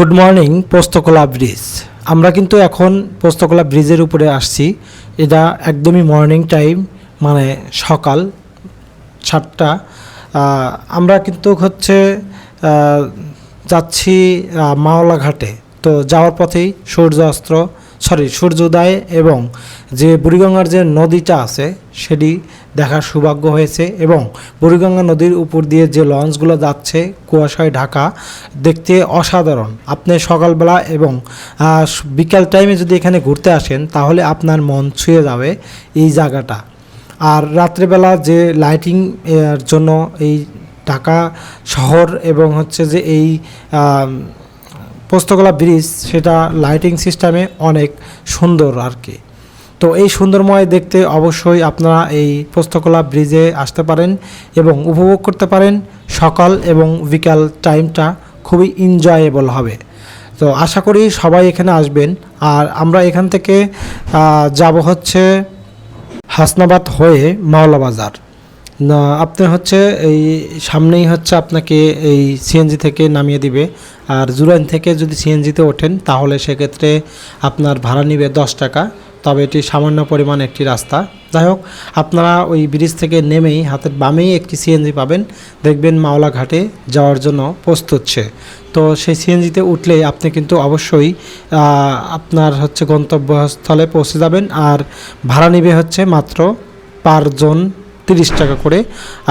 Good morning Postogola bridge আমরা কিন্তু এখন পোস্তকলা ব্রিজের উপরে আসছি। এটা একদমই মর্নিং টাইম মানে সকাল সাতটা। আমরা কিন্তু হচ্ছে যাচ্ছি মাওলা ঘাটে। তো যাওয়ার পথেই সূর্য অস্ত্র সরি, সূর্যোদয় এবং যে বুড়িগঙ্গার যে নদীটা আছে, সেটি দেখার সৌভাগ্য হয়েছে এবং বুড়িগঙ্গা নদীর উপর দিয়ে যে লঞ্চগুলো যাচ্ছে, কুয়াশায় ঢাকা, দেখতে অসাধারণ। আপনি সকালবেলা এবং বিকাল টাইমে যদি এখানে ঘুরতে আসেন, তাহলে আপনার মন ছুঁয়ে যাবে এই জায়গাটা। আর রাত্রেবেলা যে লাইটিং এর জন্য এই ঢাকা শহর এবং হচ্ছে যে এই পোস্তকলা ব্রিজ, সেটা লাইটিং সিস্টেমে অনেক সুন্দর আর কি। তো এই সুন্দরময় দেখতে অবশ্যই আপনারা এই পোস্তকলা ব্রিজে আসতে পারেন এবং উপভোগ করতে পারেন। সকাল এবং বিকাল টাইমটা খুবই এনজয়েবল হবে। তো আশা করি সবাই এখানে আসবেন। আর আমরা এখান থেকে যাব হচ্ছে হাসনাবাদ হয়ে মাওলা বাজার। না আপনি হচ্ছে এই সামনেই হচ্ছে আপনাকে এই সিএনজি থেকে নামিয়ে দিবে। আর জুরাইন থেকে যদি সিএনজিতে ওঠেন, তাহলে সেক্ষেত্রে আপনার ভাড়া নিবে দশ টাকা। তবে এটি সামান্য পরিমাণ একটি রাস্তা। যাই হোক, আপনারা ওই ব্রিজ থেকে নেমেই, হাতের বামেই একটি সিএনজি পাবেন। দেখবেন মাওলা ঘাটে যাওয়ার জন্য প্রস্তুত সে তো সেই সিএনজিতে উঠলে আপনি কিন্তু অবশ্যই আপনার হচ্ছে গন্তব্যস্থলে পৌঁছে যাবেন। আর ভাড়া নিবে হচ্ছে মাত্র পারজন তিরিশ টাকা করে।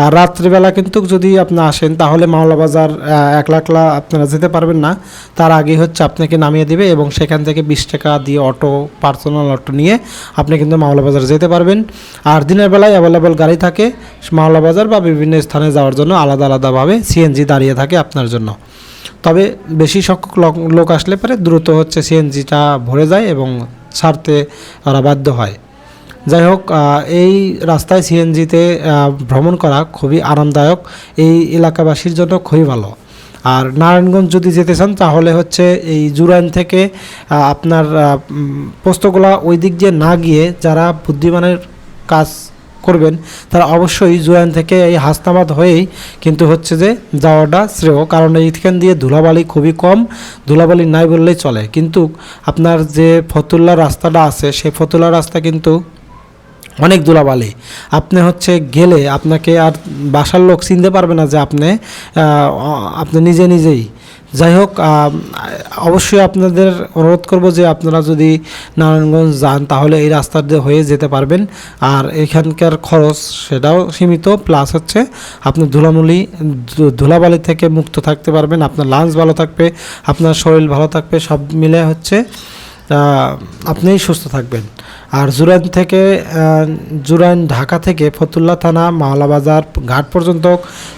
আর রাত্রিবেলা কিন্তু যদি আপনি আসেন তাহলে মাওলা বাজার আহ, এক লাখলা আপনারা যেতে পারবেন না। তার আগে হচ্ছে আপনাকে নামিয়ে দিবে এবং সেখান থেকে বিশ টাকা দিয়ে অটো পার্সোনাল অটো নিয়ে আপনি কিন্তু মাওলা বাজার যেতে পারবেন। আর দিনের বেলায় অ্যাভেলেবল গাড়ি থাকে মাওলা বাজার বা বিভিন্ন স্থানে যাওয়ার জন্য আলাদা আলাদাভাবে সিএনজি দাঁড়িয়ে থাকে আপনার জন্য। তবে বেশি সংখ্যক লোক আসলে পরে দ্রুত হচ্ছে সিএনজিটা ভরে যায় এবং ছাড়তে ওরা বাধ্য হয়। যাই হোক এই রাস্তায় সিএনজিতে ভ্রমণ করা খুবই আরামদায়ক। এই এলাকাবাসীর জন্য খুবই ভালো। আর নারায়ণগঞ্জ যদি যেতে চান, তাহলে হচ্ছে এই জুরাইন থেকে আপনার পোস্তগোলা ওই দিক দিয়ে না গিয়ে যারা বুদ্ধিমানের কাজ করবেন, তারা অবশ্যই জুরাইন থেকে এই হাসনাবাদ হয়েই কিন্তু হচ্ছে যে যাওয়াটা শ্রেয়। কারণ এইখান দিয়ে ধুলাবালি খুবই কম, ধুলাবালি নাই বললেই চলে। কিন্তু আপনার যে ফতুল্লা রাস্তাটা আছে, সেই ফতুল্লা রাস্তা কিন্তু অনেক ধুলাবালি আপনি হচ্ছে গেলে আপনাকে আর বাসার লোক চিনতে পারবে না যে আপনি আপনি নিজে নিজেই। যাই হোক অবশ্যই আপনাদের অনুরোধ করব যে আপনারা যদি নারায়ণগঞ্জ যান, তাহলে এই রাস্তা দিয়ে হয়ে যেতে পারবেন। আর এখানকার খরচ সেটাও সীমিত প্লাস হচ্ছে আপনি ধুলামুলি ধুলাবালি থেকে মুক্ত থাকতে পারবেন, আপনার লাঞ্চ ভালো থাকবে, আপনার শরীর ভালো থাকবে, সব মিলে হচ্ছে আপনিই সুস্থ থাকবেন। আর জুরাইন থেকে জুরাইন ঢাকা থেকে ফতুল্লা থানা মাওলা বাজার ঘাট পর্যন্ত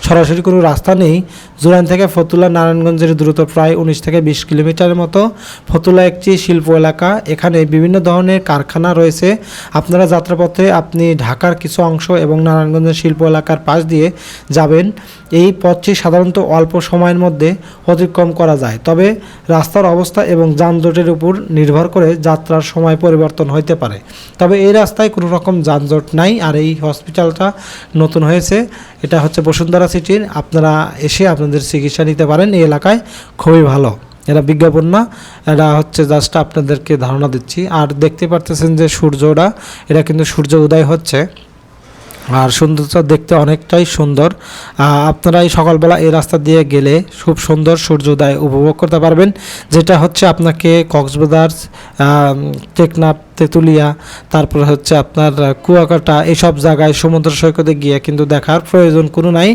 সরাসরি কোনো রাস্তা নেই। জুরাইন থেকে ফতুল্লা নারায়ণগঞ্জের দূরত্ব প্রায় উনিশ থেকে বিশ কিলোমিটারের মতো। ফতুল্লা একটি শিল্প এলাকা। এখানে বিভিন্ন ধরনের কারখানা রয়েছে। আপনারা যাত্রাপথে আপনি ঢাকার কিছু অংশ এবং নারায়ণগঞ্জের শিল্প এলাকার পাশ দিয়ে যাবেন। এই পথটি সাধারণত অল্প সময়ের মধ্যে অতিক্রম করা যায়। তবে রাস্তার অবস্থা এবং যানজটের উপর নির্ভর করে যাত্রার সময় পরিবর্তন হতে পারে। তবে এই রাস্তায় কোনো রকম যানজট নাই আর এই হসপিটালটা নতুন হয়েছে। এটা হচ্ছে বসুন্ধরা সিটির। আপনারা এসে আপনাদের চিকিৎসা নিতে পারেন। এই এলাকায় খুবই ভালো। এরা বিজ্ঞাপন না এটা হচ্ছে জাস্ট আপনাদেরকে ধারণা দিচ্ছি। আর দেখতে পারতেছেন যে সূর্যটা এটা কিন্তু সূর্য উদয় হচ্ছে। আর সৌন্দর্যটা দেখতে অনেকটাই সুন্দর। আপনারা এই সকালবেলা এই রাস্তা দিয়ে গেলে খুব সুন্দর সূর্যোদয় উপভোগ করতে পারবেন। যেটা হচ্ছে আপনাকে কক্সবাজার টেকনাফ তেঁতুলিয়া তারপর হচ্ছে আপনার কুয়াকাটা এসব জায়গায় সমুদ্র সৈকতে গিয়ে কিন্তু দেখার প্রয়োজন কোনো নাই।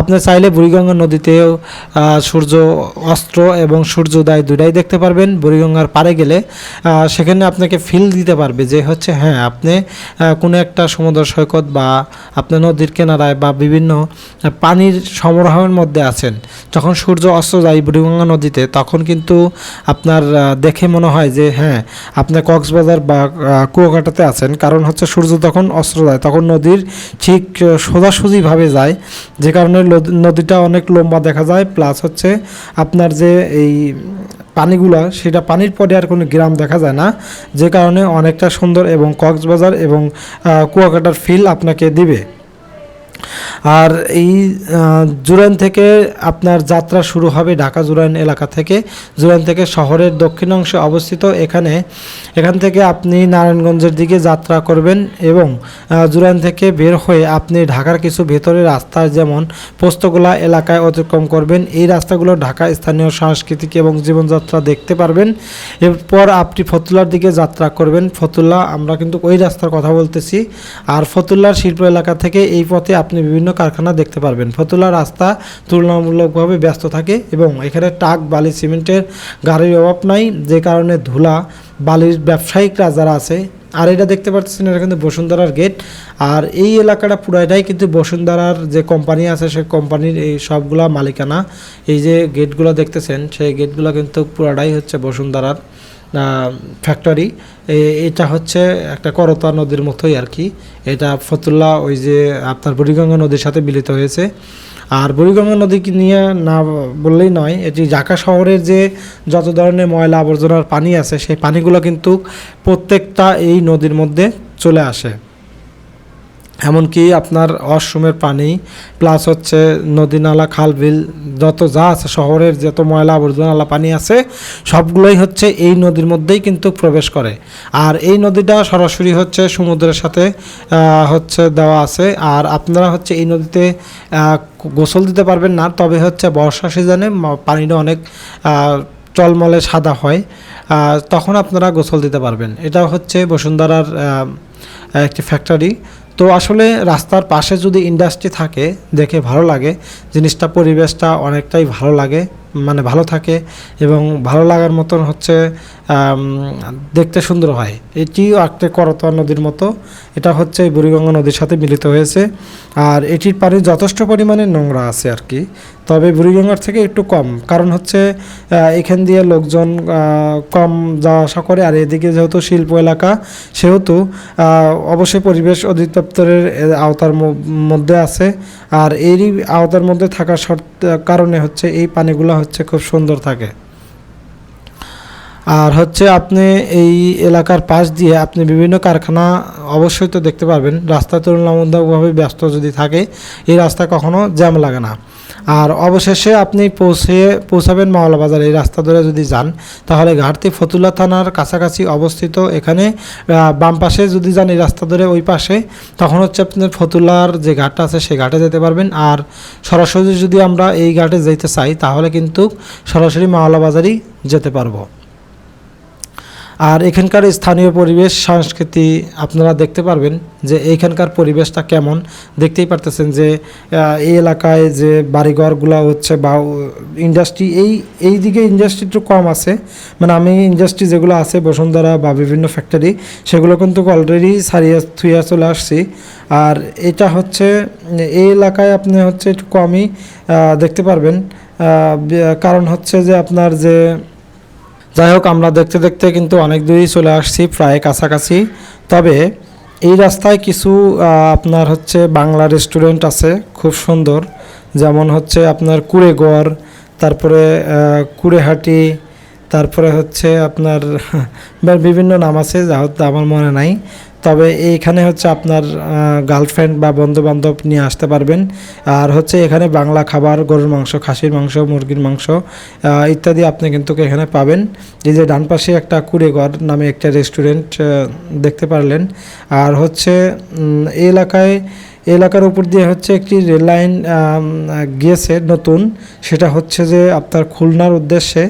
আপনি চাইলে বুড়িগঙ্গা নদীতেও সূর্য অস্ত্র এবং সূর্যোদয় দুটাই দেখতে পারবেন। বুড়িগঙ্গার পাড়ে গেলে সেখানে আপনাকে ফিল দিতে পারবে যে হচ্ছে হ্যাঁ আপনি কোনো একটা সমুদ্র সৈকত বা আপনি নদীর কিনারায় বা বিভিন্ন পানির সমারোহের মধ্যে আছেন। যখন সূর্য অস্ত যায় বুড়িগঙ্গা নদীতে, তখন কিন্তু আপনার দেখে মনে হয় যে হ্যাঁ আপনার কক্সবাজার বা কুয়াকাটাতে আছেন। কারণ হচ্ছে সূর্য তখন অস্ত্র যায় তখন নদীর ঠিক সোজাসুজিভাবে যায়। যে কারণে নদীটা অনেক লম্বা দেখা যায়, প্লাস হচ্ছে আপনার যে এই পানিগুলা, সেটা পানির পরে আর কোনো গ্রাম দেখা যায় না। যে কারণে অনেকটা সুন্দর এবং কক্সবাজার এবং কুয়াকাটার ফিল আপনাকে দিবে। আর এই জুরাইন থেকে আপনার যাত্রা শুরু হবে ঢাকা জুরাইন এলাকা থেকে। জুরাইন থেকে শহরের দক্ষিণ অংশে অবস্থিত এখানে। এখান থেকে আপনি নারায়ণগঞ্জের দিকে যাত্রা করবেন এবং জুরাইন থেকে বের হয়ে আপনি ঢাকার কিছু ভেতরের রাস্তা যেমন পোস্তগোলা এলাকায় অতিক্রম করবেন। এই রাস্তাগুলো ঢাকা স্থানীয় সাংস্কৃতিক এবং জীবনযাত্রা দেখতে পারবেন। এরপর আপনি ফতুল্লার দিকে যাত্রা করবেন। ফতুল্লা, আমরা কিন্তু ওই রাস্তার কথা বলতেছি। আর ফতুল্লার শিল্প এলাকা থেকে এই পথে আপনি বিভিন্ন কারখানা দেখতে পারবেন। ফতুল্লা রাস্তা তুলনামূলকভাবে ব্যস্ত থাকে এবং এখানে টাক, বালি, সিমেন্টের গাড়ির অভাব নাই, যে কারণে ধুলা, বালির ব্যবসায়িকরা যারা আছে, আর এটা দেখতে পাচ্ছেন এটা কিন্তু বসুন্ধরার গেট। আর এই এলাকাটা পুরাটাই কিন্তু বসুন্ধরার যে কোম্পানি আছে সেই কোম্পানির এই সবগুলা মালিকানা। এই যে গেটগুলো দেখতেছেন, সেই গেটগুলো কিন্তু পুরাটাই হচ্ছে বসুন্ধরার। ফ্যাক্টরি এটা হচ্ছে একটা করতা নদীর মতোই আর কি। এটা ফতুল্লা ওই যে আপনার বুড়িগঙ্গা নদীর সাথে মিলিত হয়েছে। আর বুড়িগঙ্গা নদীকে নিয়ে না বললেই নয়, এটি ঢাকা শহরের যে যত ধরনের ময়লা আবর্জনার পানি আছে, সেই পানিগুলো কিন্তু প্রত্যেকটা এই নদীর মধ্যে চলে আসে। এমনকি আপনার ওয়াশরুমের পানি প্লাস হচ্ছে নদী নালা, খাল, বিল, যত যা আছে, শহরের যত ময়লা আবর্জনালা পানি আছে, সবগুলোই হচ্ছে এই নদীর মধ্যেই কিন্তু প্রবেশ করে। আর এই নদীটা সরাসরি হচ্ছে সমুদ্রের সাথে হচ্ছে দেওয়া আছে। আর আপনারা হচ্ছে এই নদীতে গোসল দিতে পারবেন না। তবে হচ্ছে বর্ষা সিজনে পানিটা অনেক চলমলে সাদা হয়। তখন আপনারা গোসল দিতে পারবেন। এটা হচ্ছে বসুন্ধরার একটি ফ্যাক্টরি তো আসলে রাস্তার পাশে যদি ইন্ডাস্ট্রি থাকে, দেখে ভালো লাগে, জিনিসটা, পরিবেশটা অনেকটাই ভালো লাগে। মানে ভালো থাকে এবং ভালো লাগার মতন হচ্ছে দেখতে সুন্দর হয়। এটিও একটা করতোয়া নদীর মতো। এটা হচ্ছে বুড়িগঙ্গা নদীর সাথে মিলিত হয়েছে। আর এটির পানি যথেষ্ট পরিমাণে নোংরা আছে আর কি। তবে বুড়িগঙ্গার থেকে একটু কম। কারণ হচ্ছে এখান দিয়ে লোকজন কম যাওয়া আসা করে। আর এদিকে যেহেতু শিল্প এলাকা, সেহেতু অবশ্যই পরিবেশ অধিদপ্তরের আওতার মধ্যে আছে। আর এরই আওতার মধ্যে থাকার শর্ত কারণে হচ্ছে এই পানিগুলো হচ্ছে খুব সুন্দর থাকে। আর হচ্ছে আপনি এই এলাকার পাশ দিয়ে আপনি বিভিন্ন কারখানা অবশ্যই তো দেখতে পারবেন, রাস্তা তুলনামূলকভাবে ব্যস্ত যদি থাকে, এই রাস্তা কখনো জ্যাম লাগে না। আর অবশেষে আপনি পৌঁছে, পৌঁছাবেন মাওলা বাজার এই রাস্তা ধরে যদি যান, তাহলে ঘাটতি ফতুল্লা থানার কাছাকাছি অবস্থিত। এখানে বাম পাশে যদি যান এই রাস্তা ধরে ওই পাশে, তখন হচ্ছে আপনার ফতুল্লার যে ঘাটটা আছে সেই ঘাটে যেতে পারবেন। আর সরাসরি যদি আমরা এই ঘাটে যেতে চাই, তাহলে কিন্তু সরাসরি মাওলা বাজারই যেতে পারব। আর এখানকার স্থানীয় পরিবেশ, সংস্কৃতি আপনারা দেখতে পারবেন যে এইখানকার পরিবেশটা কেমন। দেখতেই পারতেছেন যে এই এলাকায় যে বাড়িঘরগুলো হচ্ছে বা ইন্ডাস্ট্রি এই এই দিকে ইন্ডাস্ট্রি একটু কম আছে। মানে আমি ইন্ডাস্ট্রি যেগুলো আছে, বসুন্ধরা বা বিভিন্ন ফ্যাক্টরি সেগুলো কিন্তু অলরেডি সারিয়ে থুইয়া চলে আসছি। আর এটা হচ্ছে, এই এলাকায় আপনি হচ্ছে একটু কমই দেখতে পারবেন। কারণ হচ্ছে যে আপনার যে যাই হোক, আমরা দেখতে দেখতে কিন্তু অনেক দূরেই চলে আসছি, প্রায় কাছাকাছি। তবে এই রাস্তায় কিছু আপনার হচ্ছে বাংলা রেস্টুরেন্ট আছে, খুব সুন্দর। যেমন হচ্ছে আপনার কুড়েগড় তারপরে কুড়েহাটি, তারপরে হচ্ছে আপনার, বিভিন্ন নাম আছে, যা আমার মনে নাই। তবে এইখানে হচ্ছে আপনার গার্লফ্রেন্ড বা বন্ধু বান্ধব নিয়ে আসতে পারবেন। আর হচ্ছে এখানে বাংলা খাবার, গরুর মাংস, খাসির মাংস, মুরগির মাংস ইত্যাদি আপনি কিন্তু এখানে পাবেন। এই যে ডান পাশে একটা কুড়েঘর নামে একটা রেস্টুরেন্ট দেখতে পারলেন। আর হচ্ছে এলাকায় এলাকার উপর দিয়ে হচ্ছে একটি রেল লাইন গিয়েছে নতুন। সেটা হচ্ছে যে আপনার খুলনার উদ্দেশ্যে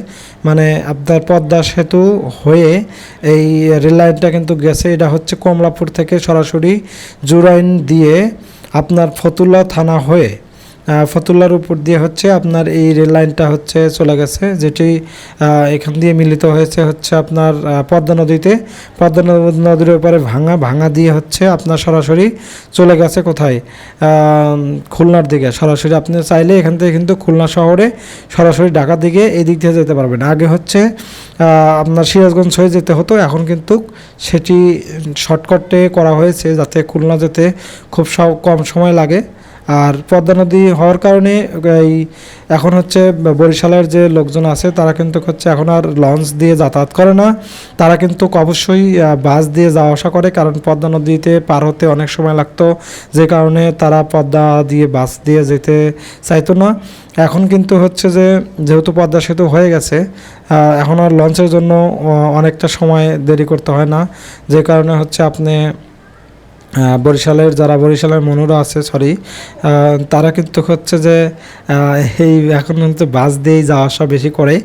মানে আপনার পদ্মা সেতু হয়ে এই রেল লাইনটা কিন্তু গেছে। এটা হচ্ছে কমলাপুর থেকে সরাসরি জুরাইন দিয়ে আপনার ফতুল্লা থানা হয়ে ফতুল্লার উপর দিয়ে হচ্ছে আপনার এই রেল লাইনটা হচ্ছে চলে গেছে, যেটি এখান দিয়ে মিলিত হয়েছে হচ্ছে আপনার পদ্মা নদীতে। পদ্মা নদীর ওপারে ভাঙা ভাঙা দিয়ে হচ্ছে আপনার সরাসরি চলে গেছে কোথায়? খুলনার দিকে। সরাসরি আপনি চাইলে এখান থেকে কিন্তু খুলনা শহরে সরাসরি ঢাকার দিকে এই দিক দিয়ে যেতে পারবেন। আগে হচ্ছে আপনার সিরাজগঞ্জ হয়ে যেতে হতো, এখন কিন্তু সেটি শর্টকাটে করা হয়েছে যাতে খুলনা যেতে খুব কম সময় লাগে। আর পদ্মা নদী হওয়ার কারণে, এই এখন হচ্ছে বরিশালের যে লোকজন আছে, তারা কিন্তু হচ্ছে এখন আর লঞ্চ দিয়ে যাতায়াত করে না। তারা কিন্তু অবশ্যই বাস দিয়ে যাওয়া আসা করে, কারণ পদ্মা নদীতে পার হতে অনেক সময় লাগতো, যে কারণে তারা পদ্মা দিয়ে বাস দিয়ে যেতে চাইতো না। এখন কিন্তু হচ্ছে যে, যেহেতু পদ্মা সেতু হয়ে গেছে এখন আর লঞ্চের জন্য অনেকটা সময় দেরি করতে হয় না। যে কারণে হচ্ছে আপনি বরিশালের, যারা বরিশালের মনুরা আছে সরি তারা কিন্তু হচ্ছে যে এই এখন কিন্তু বাস দিয়েই যাওয়া আসা বেশি করে।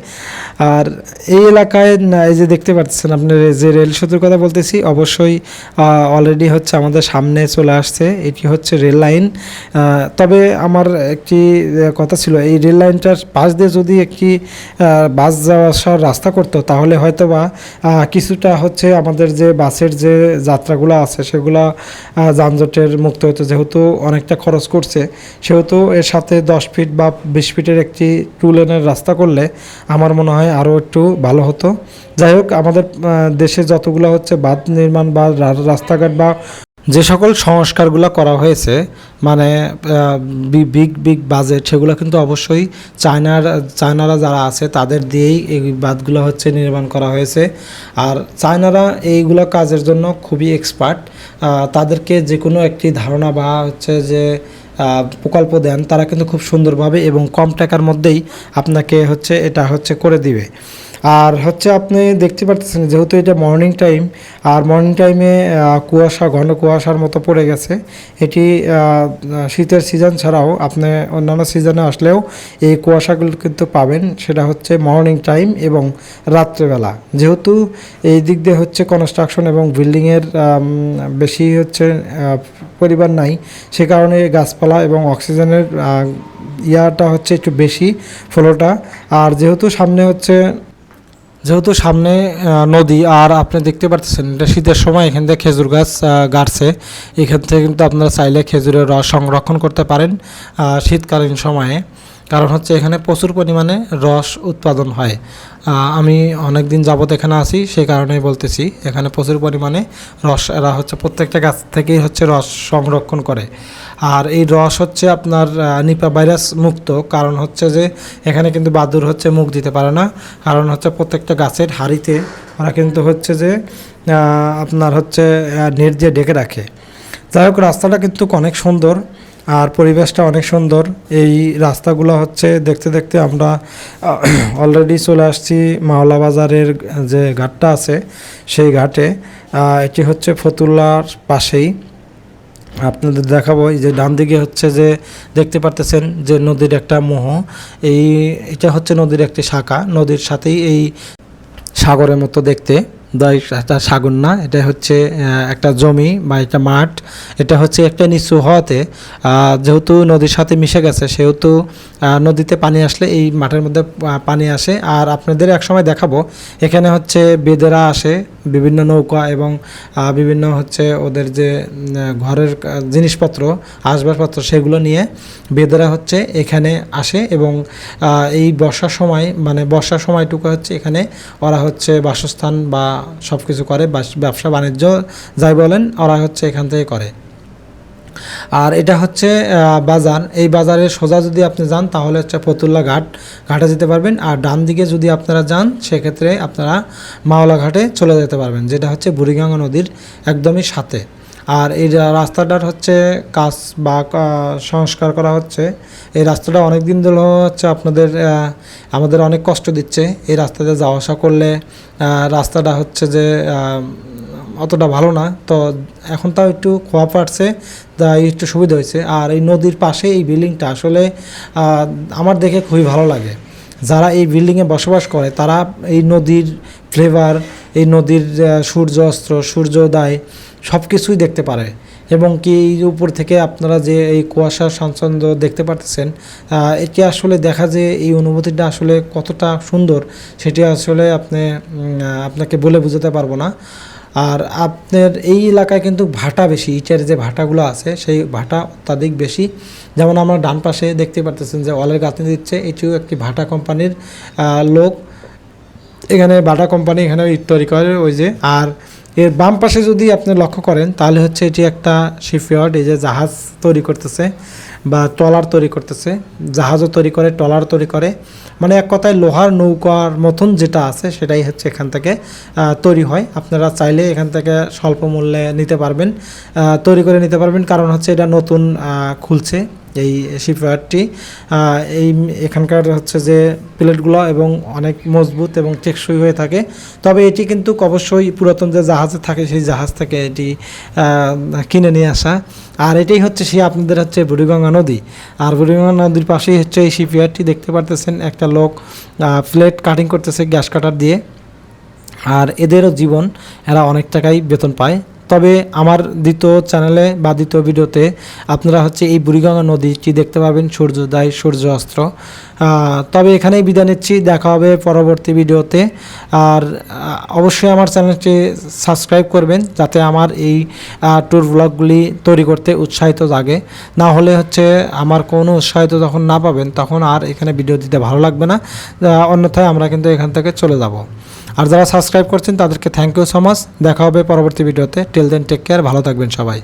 আর এই এলাকায় এই যে দেখতে পাচ্ছেন আপনি, যে রেল সেতুর কথা বলতেছি, অবশ্যই অলরেডি হচ্ছে আমাদের সামনে চলে আসছে। এটি হচ্ছে রেল লাইন। তবে আমার একটি কথা ছিল, এই রেল লাইনটার পাশ দিয়ে যদি একটি বাস যাওয়া আসার রাস্তা করতো, তাহলে হয়তো বা কিছুটা হচ্ছে আমাদের যে বাসের যে যাত্রাগুলো আছে, সেগুলো যানজটের মুক্ত হতো যেহেতু অনেকটা খরচ করছে, সেহেতু এর সাথে দশ ফিট বা বিশ ফিটের একটি টু লেনের রাস্তা করলে আমার মনে হয় আরও একটু ভালো হতো। যাই হোক, আমাদের দেশে যতগুলো হচ্ছে বাঁধ নির্মাণ বা রাস্তাঘাট বা যে সকল সংস্কারগুলো করা হয়েছে মানে বিগ বিগ বাজেট, সেগুলো কিন্তু অবশ্যই চায়নার, চায়নারা যারা আছে তাদের দিয়েই এই বাঁধগুলো হচ্ছে নির্মাণ করা হয়েছে। আর চায়নারা এইগুলো কাজের জন্য খুবই এক্সপার্ট তাদেরকে যে কোনো একটি ধারণা বা হচ্ছে যে প্রকল্প দেন, তারা কিন্তু খুব সুন্দরভাবে এবং কম টাকার মধ্যেই আপনাকে হচ্ছে এটা হচ্ছে করে দিবে। আর হচ্ছে আপনি দেখতে পাচ্ছেন যেহেতু এটা মর্নিং টাইম আর মর্নিং টাইমে কুয়াশা, ঘন কুয়াশার মতো পড়ে গেছে। এটি শীতের সিজন ছাড়াও আপনি অন্যান্য সিজনে আসলেও এই কুয়াশাগুলো কিন্তু পাবেন। সেটা হচ্ছে মর্নিং টাইম এবং রাত্রেবেলা। যেহেতু এই দিক দিয়ে হচ্ছে কনস্ট্রাকশন এবং বিল্ডিংয়ের বেশি হচ্ছে পরিবার নাই, সে কারণে গাছপালা এবং অক্সিজেনের ইয়াটা হচ্ছে একটু বেশি ফ্লোটা আর যেহেতু সামনে হচ্ছে যেহেতু সামনে নদী, আর আপনি দেখতে পাচ্ছেন এটা শীতের সময় এখান থেকে খেজুর গাছ গাড়ছে। এখান থেকে কিন্তু আপনারা চাইলে খেজুরের রস সংরক্ষণ করতে পারেন শীতকালীন সময়ে। কারণ হচ্ছে এখানে প্রচুর পরিমাণে রস উৎপাদন হয়। আমি অনেক দিন যাবত এখানে আছি সেই কারণেই বলতেছি, এখানে প্রচুর পরিমাণে রস, এরা হচ্ছে প্রত্যেকটা গাছ থেকেই হচ্ছে রস সংরক্ষণ করে। আর এই রস হচ্ছে আপনার নিপা ভাইরাস মুক্ত। কারণ হচ্ছে যে, এখানে কিন্তু বাদুর হচ্ছে মুখ দিতে পারে না। কারণ হচ্ছে প্রত্যেকটা গাছের হাড়িতে ওরা কিন্তু হচ্ছে যে আপনার হচ্ছে নেট দিয়ে ডেকে রাখে। যাই হোক, রাস্তাটা কিন্তু অনেক সুন্দর আর পরিবেশটা অনেক সুন্দর। এই রাস্তাগুলো হচ্ছে দেখতে দেখতে আমরা অলরেডি চলে আসছি মাওলা বাজারের যে ঘাটটা আছে, সেই ঘাটে। এটি হচ্ছে ফতুল্লার পাশেই। আপনাদের দেখাবো, এই যে ডান দিকে হচ্ছে যে দেখতে পারতেছেন যে নদীর একটা মোহ। এই, এটা হচ্ছে নদীর একটি শাখা, নদীর সাথেই এই সাগরের মতো দেখতে। এটা সাগর না, এটা হচ্ছে একটা জমি বা একটা মাঠ। এটা হচ্ছে একটা নিচু হওয়াতে যেহেতু নদীর সাথে মিশে গেছে, সেহেতু নদীতে পানি আসলে এই মাঠের মধ্যে পানি আসে। আর আপনাদের একসময় দেখাবো, এখানে হচ্ছে বেদেরা আসে, বিভিন্ন নৌকা এবং বিভিন্ন হচ্ছে ওদের যে ঘরের জিনিসপত্র, আসবাবপত্র, সেগুলো নিয়ে বেদেরা হচ্ছে এখানে আসে এবং এই বর্ষার সময় মানে বর্ষার সময়টুকু হচ্ছে এখানে, ওরা হচ্ছে বাসস্থান বা সব কিছু করে, বাস- ব্যবসা বাণিজ্য যাই বলেন, ওরা হচ্ছে এখান থেকে করে। আর এটা হচ্ছে বাজার। এই বাজারে সোজা যদি আপনি যান, তাহলে হচ্ছে ফতুল্লা ঘাট, ঘাটে যেতে পারবেন। আর ডান দিকে যদি আপনারা যান, সেক্ষেত্রে আপনারা মাওলা ঘাটে চলে যেতে পারবেন, যেটা হচ্ছে বুড়িগঙ্গা নদীর একদমই সাথে। আর এই রাস্তাটার হচ্ছে কাজ বা সংস্কার করা হচ্ছে, এই রাস্তাটা অনেক দিন ধরে হচ্ছে আপনাদের আমাদের অনেক কষ্ট দিচ্ছে। এই রাস্তাতে যাওয়া আসা করলে রাস্তাটা হচ্ছে যে অতটা ভালো না। তো এখন তাও একটু খোয়া পাড়ছে, তাই একটু সুবিধা হয়েছে। আর এই নদীর পাশে এই বিল্ডিংটা আসলে আমার দেখে খুবই ভালো লাগে। যারা এই বিল্ডিংয়ে বসবাস করে, তারা এই নদীর ফ্লেভার এই নদীর সূর্য অস্ত্র সূর্যোদয় সব কিছুই দেখতে পারে। এবং কি এই উপর থেকে আপনারা যে এই কুয়াশার স্বাচ্ছন্দ্য দেখতে পারতেছেন এটি আসলে দেখা যে এই অনুভূতিটা আসলে কতটা সুন্দর, সেটি আসলে আপনি আপনাকে বলে বোঝাতে পারব না। আর আপনার এই এলাকায় কিন্তু ভাটা বেশি, ইটের যে ভাটাগুলো আছে, সেই ভাটা অত্যাধিক বেশি। যেমন আমরা ডান পাশে দেখতে পারতেছেন যে অলের গাঁথনি দিচ্ছে, এটিও একটি ভাটা কোম্পানির লোক। এখানে বাটা কোম্পানি এখানে ইট তৈরি করে ওই যে। আর এর বাম পাশে যদি আপনি লক্ষ্য করেন, তাহলে হচ্ছে এটি একটা শিপইয়ার্ড এই যে জাহাজ তৈরি করতেছে বা ট্রলার তৈরি করতেছে। জাহাজও তৈরি করে, ট্রলার তৈরি করে। মানে এক কথায় লোহার নৌকার মতন যেটা আছে, সেটাই হচ্ছে এখান থেকে তৈরি হয়। আপনারা চাইলে এখান থেকে স্বল্প মূল্যে নিতে পারবেন তৈরি করে নিতে পারবেন। কারণ হচ্ছে এটা নতুন খুলছে। এই শিপইয়ার্ডটি এই এখানকার হচ্ছে যে প্লেটগুলো এবং অনেক মজবুত এবং টেকসই হয়ে থাকে। তবে এটি কিন্তু অবশ্যই পুরাতন যে জাহাজে থাকে, সেই জাহাজ থেকে এটি কিনে নিয়ে আসা। আর এটাই হচ্ছে সেই আপনাদের হচ্ছে বুড়িগঙ্গা নদী। আর বুড়িগঙ্গা নদীর পাশেই হচ্ছে এই শিপইয়ার্ডটি দেখতে পারতেছেন একটা লোক প্লেট কাটিং করতেছে গ্যাস কাটার দিয়ে। আর এদেরও জীবন, এরা অনেক টাকাই বেতন পায়। তবে আমার দ্বিতীয় চ্যানেলে বা দ্বিতীয় ভিডিওতে আপনারা হচ্ছে এই বুড়িগঙ্গা নদীটি দেখতে পাবেন, সূর্যোদয় সূর্য অস্ত্র তবে এখানেই বিদায় নিচ্ছি, দেখা হবে পরবর্তী ভিডিওতে আর অবশ্যই আমার চ্যানেলটি সাবস্ক্রাইব করবেন, যাতে আমার এই ট্যুর ব্লগগুলি তৈরি করতে উৎসাহিত জাগে। না হলে হচ্ছে আমার কোনো উৎসাহিত যখন না পাবেন, তখন আর এখানে ভিডিও দিতে ভালো লাগবে না। অন্যথায় আমরা কিন্তু এখান থেকে চলে যাব। আর যারা সাবস্ক্রাইব করছেন তাদেরকে থ্যাংক ইউ সো মাচ দেখা হবে পরবর্তী ভিডিওতে। টিল দেন টেক কেয়ার ভালো থাকবেন সবাই।